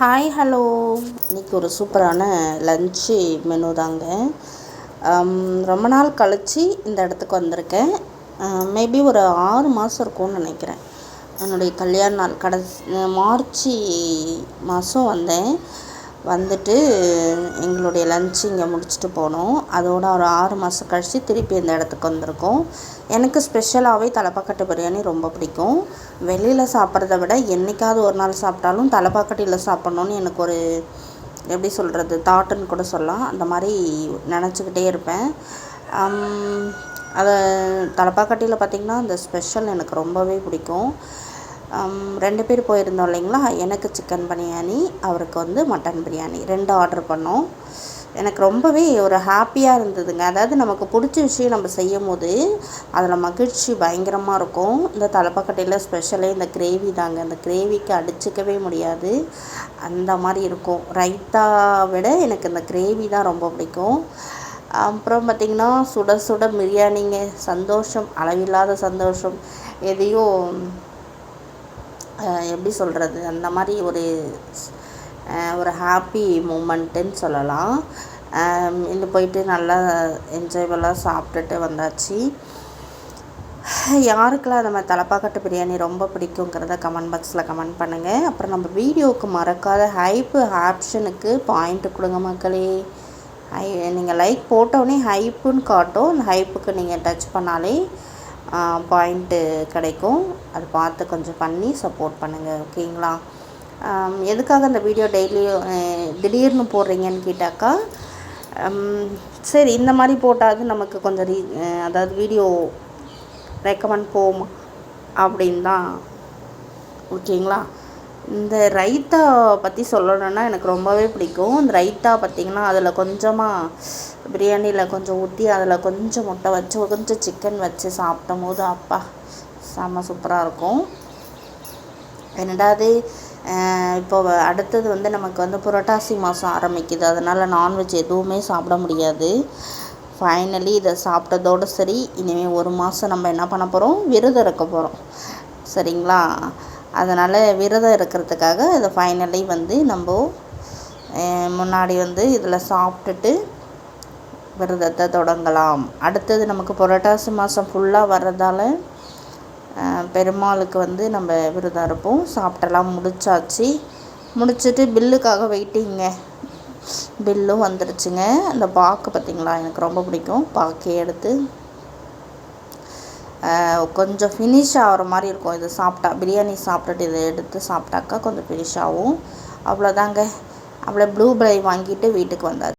Hi hello இன்றைக்கி ஒரு சூப்பரான லஞ்சு மெனு தாங்க. Um, ரொம்ப நாள் கழித்து இந்த இடத்துக்கு வந்திருக்கேன். Uh, மேபி ஒரு ஆறு மாதம் இருக்கும்னு நினைக்கிறேன். என்னுடைய கல்யாண நாள் கடைசி மார்ச் மாதம் வந்தேன். வந்துட்டு எங்களுடைய லன்ச் இங்கே முடிச்சுட்டு போனோம். அதோட ஒரு ஆறு மாதம் கழித்து திருப்பி இந்த இடத்துக்கு வந்திருக்கோம். எனக்கு ஸ்பெஷலாகவே தலைப்பாக்கட்டு பிரியாணி ரொம்ப பிடிக்கும். வெளியில் சாப்பிட்றத விட என்றைக்காவது ஒரு நாள் சாப்பிட்டாலும் தலைப்பாக்கட்டியில் சாப்பிட்ணுன்னு எனக்கு ஒரு எப்படி சொல்கிறது தாட்டுன்னு கூட சொல்லலாம். அந்த மாதிரி நினச்சிக்கிட்டே இருப்பேன். அதை தலைப்பாக்கட்டியில் பார்த்திங்கன்னா அந்த ஸ்பெஷல் எனக்கு ரொம்பவே பிடிக்கும். ரெண்டு பேர் போயிருந்தோம் இல்லைங்களா? எனக்கு சிக்கன் பிரியாணி அவருக்கு வந்து மட்டன் பிரியாணி ரெண்டு ஆர்டர் பண்ணோம். எனக்கு ரொம்பவே ஒரு ஹாப்பியாக இருந்ததுங்க. அதாவது நமக்கு பிடிச்ச விஷயம் நம்ம செய்யும் போது அதில் மகிழ்ச்சி பயங்கரமாக இருக்கும். இந்த தலைப்பக்கட்டையில் ஸ்பெஷலே இந்த கிரேவி தாங்க. இந்த கிரேவிக்கு அடிச்சிக்கவே முடியாது. அந்த மாதிரி இருக்கும். ரைத்தா விட எனக்கு இந்த கிரேவி தான் ரொம்ப பிடிக்கும். அப்புறம் பார்த்திங்கன்னா சுட சுட பிரியாணிங்க சந்தோஷம். அளவில்லாத சந்தோஷம். எதையும் எப்படி சொல்கிறது அந்த மாதிரி ஒரு ஒரு ஹாப்பி மூமெண்ட்டுன்னு சொல்லலாம். இங்கே போயிட்டு நல்லா என்ஜாய்பெல்லாம் சாப்பிட்டுட்டு வந்தாச்சு. யாருக்கெல்லாம் நம்ம தலப்பாக்கட்டு பிரியாணி ரொம்ப பிடிக்குங்கிறத கமெண்ட் பாக்ஸில் கமெண்ட் பண்ணுங்கள் அப்புறம் நம்ம வீடியோவுக்கு மறக்காத ஹைப்பு ஆப்ஷனுக்கு பாயிண்ட்டு கொடுங்க மக்களே. ஹை நீங்கள் லைக் போட்டோடனே ஹைப்புன்னு காட்டும். அந்த ஹைப்புக்கு நீங்கள் டச் பண்ணாலே பாயிண்ட்டு கிடைக்கும். அது பார்த்து கொஞ்சம் பண்ணி சப்போர்ட் பண்ணுங்கள் ஓகேங்களா எதுக்காக அந்த வீடியோ டெய்லியும் திடீர்னு போடுறீங்கன்னு கேட்டாக்கா சரி இந்த மாதிரி போட்டாவது நமக்கு கொஞ்சம் ரீ அதாவது வீடியோ ரெக்கமெண்ட் போகும்? அப்படின் தான் ஓகேங்களா இந்த ரைத்தா பற்றி சொல்லணுன்னா எனக்கு ரொம்பவே பிடிக்கும். இந்த ரைத்தா பார்த்திங்கன்னா அதில் கொஞ்சமாக பிரியாணியில் கொஞ்சம் ஊற்றி அதில் கொஞ்சம் முட்டை வச்சு கொஞ்சம் சிக்கன் வச்சு சாப்பிடும் போது அப்பா செம்ம சூப்பராக இருக்கும். ரெண்டாவது இப்போ அடுத்தது வந்து நமக்கு வந்து புரட்டாசி மாதம் ஆரம்பிக்குது. அதனால் நான்வெஜ் எதுவுமே சாப்பிட முடியாது. ஃபைனலி இதை சாப்பிட்டதோடு சரி இனிமேல் ஒரு மாதம் நம்ம என்ன பண்ண போகிறோம் விரதம் இருக்க போகிறோம் சரிங்களா? அதனால் விரதம் இருக்கிறதுக்காக இதை ஃபைனலி வந்து நம்ம முன்னாடி வந்து இதில் சாப்பிட்டுட்டு விரதத்தை தொடங்கலாம். அடுத்தது நமக்கு புரட்டாசி மாதம் ஃபுல்லாக வர்றதால பெருமாளுக்கு வந்து நம்ம விரதம் இருப்போம். சாப்பிட்டெல்லாம் முடிச்சாச்சு. முடிச்சுட்டு பில்லுக்காக வெயிட்டிங்க பில்லும் வந்துருச்சுங்க. அந்த பாக்கு பார்த்திங்களா? எனக்கு ரொம்ப பிடிக்கும். பாக்கே எடுத்து கொஞ்சம் ஃபினிஷ் ஆகிற மாதிரி இருக்கும். இது சாப்பிட்டா பிரியாணி சாப்பிட்டுட்டு இதை எடுத்து சாப்பிட்டாக்கா கொஞ்சம் ஃபினிஷ் ஆகும். அவ்வளோதாங்க அவ்வளோ ப்ளூ பிரை வாங்கிட்டு வீட்டுக்கு வந்தாச்சு.